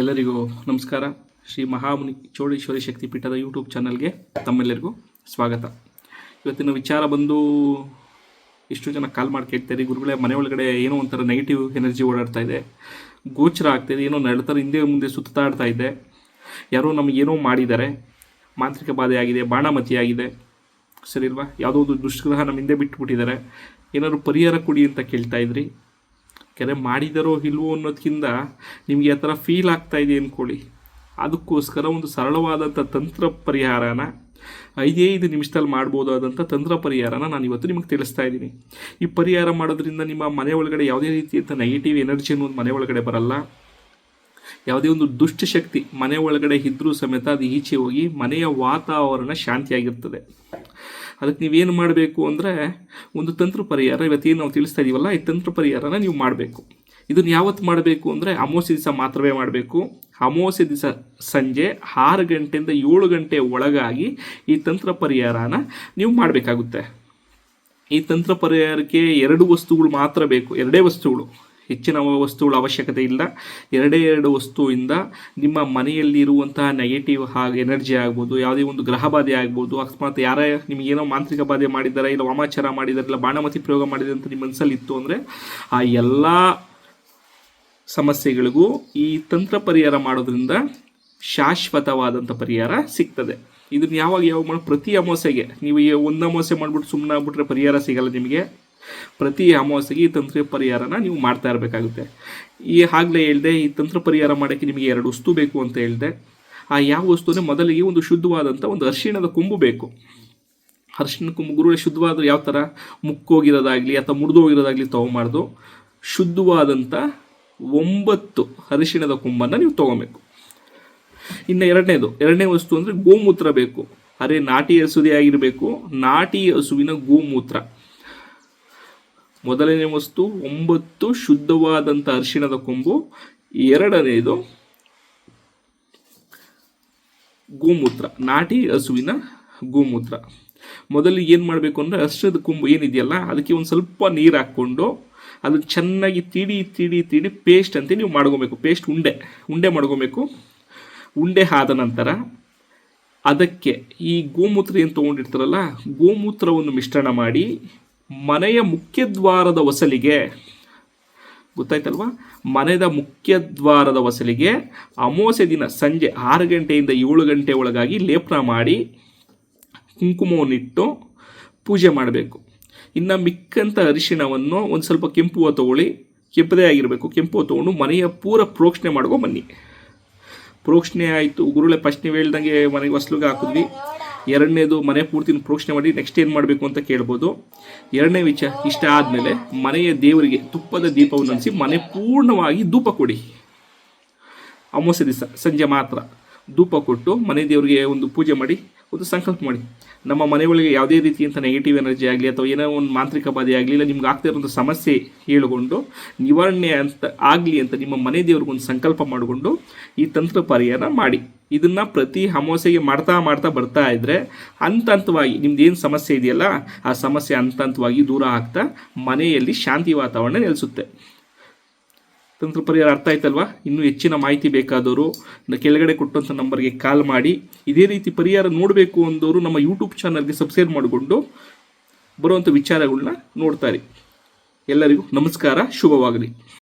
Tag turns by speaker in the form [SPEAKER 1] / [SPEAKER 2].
[SPEAKER 1] ಎಲ್ಲರಿಗೂ ನಮಸ್ಕಾರ. ಶ್ರೀ ಮಹಾಮುನಿ ಚೋಳೇಶ್ವರಿ ಶಕ್ತಿ ಪೀಠದ ಯೂಟ್ಯೂಬ್ ಚಾನಲ್ಗೆ ತಮ್ಮೆಲ್ಲರಿಗೂ ಸ್ವಾಗತ. ಇವತ್ತಿನ ವಿಚಾರ ಬಂದು ಇಷ್ಟು ಜನ ಕಾಲ್ ಮಾಡಿ ಕೇಳ್ತಾರೆ ಗುರುಗಳೇ, ಮನೆ ಒಳಗಡೆ ಏನೋ ಒಂಥರ ನೆಗೆಟಿವ್ ಎನರ್ಜಿ ಓಡಾಡ್ತಾ ಇದೆ. ಗೋಚರ ಆಗ್ತಾಯಿದೆ ಏನೋ ನಡ್ತಾರೆ ಹಿಂದೆ ಮುಂದೆ ಸುತ್ತಾಡ್ತಾ ಇದೆ. ಯಾರೋ ನಮಗೇನೋ ಮಾಡಿದ್ದಾರೆ. ಮಾಂತ್ರಿಕ ಬಾಧೆ ಆಗಿದೆ, ಬಾಣಮತಿ ಆಗಿದೆ. ಸರಿ ಇಲ್ವಾ ಯಾವುದೋ ಒಂದು ದುಷ್ಗ್ರಹ ನಮ್ಮ ಹಿಂದೆ ಬಿಟ್ಟುಬಿಟ್ಟಿದ್ದಾರೆ ಏನಾದ್ರು ಪರಿಹಾರ ಕೊಡಿ ಅಂತ ಕೇಳ್ತಾ ಇದ್ರಿ. ಕೆರೆ ಮಾಡಿದರೋ ಇಲ್ವೋ ಅನ್ನೋದಕ್ಕಿಂತ ನಿಮಗೆ ಆ ಥರ ಫೀಲ್ ಆಗ್ತಾ ಇದೆ ಅಂದ್ಕೊಳ್ಳಿ ಅದಕ್ಕೋಸ್ಕರ ಒಂದು ಸರಳವಾದಂಥ ತಂತ್ರ ಪರಿಹಾರನ ಐದೇ ಐದು ನಿಮಿಷದಲ್ಲಿ ಮಾಡ್ಬೋದಾದಂಥ ತಂತ್ರ ಪರಿಹಾರನ ನಾನು ಇವತ್ತು ನಿಮಗೆ ತಿಳಿಸ್ತಾ ಇದ್ದೀನಿ. ಈ ಪರಿಹಾರ ಮಾಡೋದ್ರಿಂದ ನಿಮ್ಮ ಮನೆ ಒಳಗಡೆ ಯಾವುದೇ ರೀತಿಯಂಥ ನೆಗೆಟಿವ್ ಎನರ್ಜಿ ಅನ್ನೋದು ಮನೆ ಒಳಗಡೆ ಬರಲ್ಲ. ಯಾವುದೇ ಒಂದು ದುಷ್ಟಶಕ್ತಿ ಮನೆ ಒಳಗಡೆ ಇದ್ದರೂ ಸಮೇತ ಅದು ಈಚೆ ಹೋಗಿ ಮನೆಯ ವಾತಾವರಣ ಶಾಂತಿಯಾಗಿರ್ತದೆ. ಅದಕ್ಕೆ ನೀವೇನು ಮಾಡಬೇಕು ಅಂದರೆ ಒಂದು ತಂತ್ರ ಪರಿಹಾರ ಇವತ್ತೇನು ನಾವು ತಿಳಿಸ್ತಾ ಇದೀವಲ್ಲ, ಈ ತಂತ್ರ ಪರಿಹಾರನ ನೀವು ಮಾಡಬೇಕು. ಇದನ್ನು ಯಾವತ್ತು ಮಾಡಬೇಕು ಅಂದರೆ ಅಮಾವಾಸ್ಯೆ ದಿವಸ ಮಾತ್ರವೇ ಮಾಡಬೇಕು. ಅಮಾವಾಸ್ಯೆ ದಿವಸ ಸಂಜೆ ಆರು ಗಂಟೆಯಿಂದ ಏಳು ಗಂಟೆ ಒಳಗಾಗಿ ಈ ತಂತ್ರ ಪರಿಹಾರನ ನೀವು ಮಾಡಬೇಕಾಗುತ್ತೆ. ಈ ತಂತ್ರ ಪರಿಹಾರಕ್ಕೆ ಎರಡು ವಸ್ತುಗಳು ಮಾತ್ರ ಬೇಕು, ಎರಡೇ ವಸ್ತುಗಳು. ಹೆಚ್ಚಿನ ವಸ್ತುಗಳ ಅವಶ್ಯಕತೆ ಇಲ್ಲ. ಎರಡೇ ಎರಡು ವಸ್ತುವಿಂದ ನಿಮ್ಮ ಮನೆಯಲ್ಲಿ ಇರುವಂತಹ ನೆಗೆಟಿವ್ ಹಾಗೆ ಎನರ್ಜಿ ಆಗ್ಬೋದು, ಯಾವುದೇ ಒಂದು ಗ್ರಹ ಬಾಧೆ ಆಗ್ಬೋದು, ಅಕಸ್ಮಾತ್ ಯಾರೇ ನಿಮಗೇನೋ ಮಾಂತ್ರಿಕ ಬಾಧೆ ಮಾಡಿದ್ದಾರೆ, ಇಲ್ಲ ವಾಮಾಚಾರ ಮಾಡಿದ್ದಾರೆ, ಇಲ್ಲ ಬಾಣಮತಿ ಪ್ರಯೋಗ ಮಾಡಿದೆ ಅಂತ ನಿಮ್ಮ ಮನಸ್ಸಲ್ಲಿ ಇತ್ತು ಅಂದರೆ ಆ ಎಲ್ಲ ಸಮಸ್ಯೆಗಳಿಗೂ ಈ ತಂತ್ರ ಪರಿಹಾರ ಮಾಡೋದ್ರಿಂದ ಶಾಶ್ವತವಾದಂಥ ಪರಿಹಾರ ಸಿಗ್ತದೆ. ಇದನ್ನು ಯಾವಾಗ ಯಾವಾಗ ಮಾಡೋ, ಪ್ರತಿ ಅಮಾವಾಸ್ಯೆಗೆ. ನೀವು ಒಂದು ಅಮಾವಾಸ್ಯೆ ಮಾಡಿಬಿಟ್ಟು ಸುಮ್ಮನೆ ಆಗ್ಬಿಟ್ರೆ ಪರಿಹಾರ ಸಿಗಲ್ಲ ನಿಮಗೆ. ಪ್ರತಿ ಅಮಾವಾಸ್ಯೆಗೆ ಈ ತಂತ್ರ ಪರಿಹಾರನ ನೀವು ಮಾಡ್ತಾ ಇರಬೇಕಾಗುತ್ತೆ. ಈ ಆಗಲೇ ಹೇಳಿದೆ, ಈ ತಂತ್ರ ಪರಿಹಾರ ಮಾಡೋಕ್ಕೆ ನಿಮಗೆ ಎರಡು ವಸ್ತು ಬೇಕು ಅಂತ ಹೇಳಿದೆ. ಆ ಯಾವ ವಸ್ತುನೇ ಮೊದಲಿಗೆ ಒಂದು ಶುದ್ಧವಾದಂಥ ಒಂದು ಅರ್ಶಿಣದ ಕೊಂಬು ಬೇಕು. ಅರಿಶಿಣ ಕೊಂಬು ಗುರುಳೆ ಶುದ್ಧವಾದ ಯಾವ ಥರ? ಮುಕ್ಕೋಗಿರೋದಾಗಲಿ ಅಥವಾ ಮುರಿದೋಗಿರೋದಾಗಲಿ ತೊಗೊಂಬಾರ್ದು ಶುದ್ಧವಾದಂಥ ಒಂಬತ್ತು ಅರಿಶಿಣದ ಕೊಂಬನ್ನು ನೀವು ತೊಗೊಬೇಕು. ಇನ್ನು ಎರಡನೇದು, ಎರಡನೇ ವಸ್ತು ಅಂದರೆ ಗೋಮೂತ್ರ ಬೇಕು. ಅರೆ ನಾಟಿ ಹಸುದೇ ಆಗಿರಬೇಕು, ನಾಟಿ ಹಸುವಿನ ಗೋಮೂತ್ರ. ಮೊದಲನೇ ವಸ್ತು ಒಂಬತ್ತು ಶುದ್ಧವಾದಂಥ ಅರಿಶಿಣದ ಕೊಂಬು, ಎರಡನೇದು ಗೋಮೂತ್ರ, ನಾಟಿ ಹಸುವಿನ ಗೋಮೂತ್ರ. ಮೊದಲು ಏನು ಮಾಡಬೇಕು ಅಂದರೆ ಅರಿಶಿಣದ ಕೊಂಬು ಏನಿದೆಯಲ್ಲ, ಅದಕ್ಕೆ ಒಂದು ಸ್ವಲ್ಪ ನೀರು ಹಾಕ್ಕೊಂಡು ಅದನ್ನು ಚೆನ್ನಾಗಿ ತಿಡಿ ತಿಡಿ ತಿಡಿ ಪೇಸ್ಟ್ ಅಂತ ನೀವು ಮಾಡ್ಕೋಬೇಕು. ಪೇಸ್ಟ್ ಉಂಡೆ ಉಂಡೆ ಮಾಡ್ಕೋಬೇಕು. ಉಂಡೆ ಆದ ನಂತರ ಅದಕ್ಕೆ ಈ ಗೋಮೂತ್ರ ಏನು ತೊಗೊಂಡಿರ್ತಾರಲ್ಲ, ಗೋಮೂತ್ರವನ್ನು ಮಿಶ್ರಣ ಮಾಡಿ ಮನೆಯ ಮುಖ್ಯದ್ವಾರದ ವಸಲಿಗೆ, ಗೊತ್ತಾಯ್ತಲ್ವಾ? ಮನೆಯ ಮುಖ್ಯದ್ವಾರದ ವಸಲಿಗೆ ಅಮಾವಾಸ್ಯ ದಿನ ಸಂಜೆ ಆರು ಗಂಟೆಯಿಂದ ಏಳು ಗಂಟೆ ಒಳಗಾಗಿ ಲೇಪನ ಮಾಡಿ ಕುಂಕುಮವನ್ನಿಟ್ಟು ಪೂಜೆ ಮಾಡಬೇಕು. ಇನ್ನು ಮಿಕ್ಕಂಥ ಅರಿಶಿಣವನ್ನು ಒಂದು ಸ್ವಲ್ಪ ಕೆಂಪು ತಗೊಳ್ಳಿ. ಕೆಂಪದೇ ಆಗಿರಬೇಕು. ಕೆಂಪು ತಗೊಂಡು ಮನೆಯ ಪೂರ ಪ್ರೋಕ್ಷಣೆ ಮಾಡ್ಕೊ ಬನ್ನಿ. ಪ್ರೋಕ್ಷಣೆ ಆಯಿತು. ಗುರುಳೆ ನೀವು ಹೇಳ್ದಂಗೆ ಮನೆಗೆ ಹೊಸ್ಲಿಗೆ ಹಾಕಿದ್ವಿ. ಎರಡನೇದು ಮನೆ ಪೂರ್ತಿ ಪ್ರೋಕ್ಷಣೆ ಮಾಡಿ ನೆಕ್ಸ್ಟ್ ಏನು ಮಾಡಬೇಕು ಅಂತ ಕೇಳ್ಬೋದು. ಎರಡನೇ ವಿಚಾರ ಇಷ್ಟ ಆದಮೇಲೆ ಮನೆಯ ದೇವರಿಗೆ ತುಪ್ಪದ ದೀಪವನ್ನು ಹಂಚಿ ಮನೆ ಪೂರ್ಣವಾಗಿ ಧೂಪ ಕೊಡಿ. ಅಮಾವಾಸ್ಯೆ ದಿವಸ ಸಂಜೆ ಮಾತ್ರ ಧೂಪ ಕೊಟ್ಟು ಮನೆ ದೇವರಿಗೆ ಒಂದು ಪೂಜೆ ಮಾಡಿ ಒಂದು ಸಂಕಲ್ಪ ಮಾಡಿ. ನಮ್ಮ ಮನೆಯೊಳಗೆ ಯಾವುದೇ ರೀತಿಯಂಥ ನೆಗೆಟಿವ್ ಎನರ್ಜಿ ಆಗಲಿ ಅಥವಾ ಏನೋ ಒಂದು ಮಾಂತ್ರಿಕ ಬಾಧೆ ಆಗಲಿ ಇಲ್ಲ, ನಿಮ್ಗೆ ಆಗ್ತಾ ಸಮಸ್ಯೆ ಹೇಳಿಕೊಂಡು, ನಿವಾರಣೆ ಅಂತ ಆಗಲಿ ಅಂತ ನಿಮ್ಮ ಮನೆ ದೇವ್ರಿಗೊಂದು ಸಂಕಲ್ಪ ಮಾಡಿಕೊಂಡು ಈ ತಂತ್ರ ಪರಿಹಾರ ಮಾಡಿ. ಇದನ್ನು ಪ್ರತಿ ಅಮಾವಾಸ್ಯೆಗೆ ಮಾಡ್ತಾ ಮಾಡ್ತಾ ಬರ್ತಾ ಇದ್ದರೆ ಹಂತ ಹಂತವಾಗಿ ನಿಮ್ದು ಏನು ಸಮಸ್ಯೆ ಇದೆಯಲ್ಲ, ಆ ಸಮಸ್ಯೆ ಹಂತ ಹಂತವಾಗಿ ದೂರ ಆಗ್ತಾ ಮನೆಯಲ್ಲಿ ಶಾಂತಿ ವಾತಾವರಣ ನೆಲೆಸುತ್ತೆ. ತಂತ್ರ ಪರಿಹಾರ ಅರ್ಥ ಆಯ್ತಲ್ವಾ? ಇನ್ನೂ ಹೆಚ್ಚಿನ ಮಾಹಿತಿ ಬೇಕಾದವರು ಕೆಳಗಡೆ ಕೊಟ್ಟಂಥ ನಂಬರ್ಗೆ ಕಾಲ್ ಮಾಡಿ. ಇದೇ ರೀತಿ ಪರಿಹಾರ ನೋಡಬೇಕು ಅಂದವರು ನಮ್ಮ ಯೂಟ್ಯೂಬ್ ಚಾನಲ್ಗೆ ಸಬ್ಸ್ಕ್ರೈಬ್ ಮಾಡಿಕೊಂಡು ಬರುವಂಥ ವಿಚಾರಗಳನ್ನ ನೋಡ್ತಾರೆ. ಎಲ್ಲರಿಗೂ ನಮಸ್ಕಾರ, ಶುಭವಾಗಲಿ.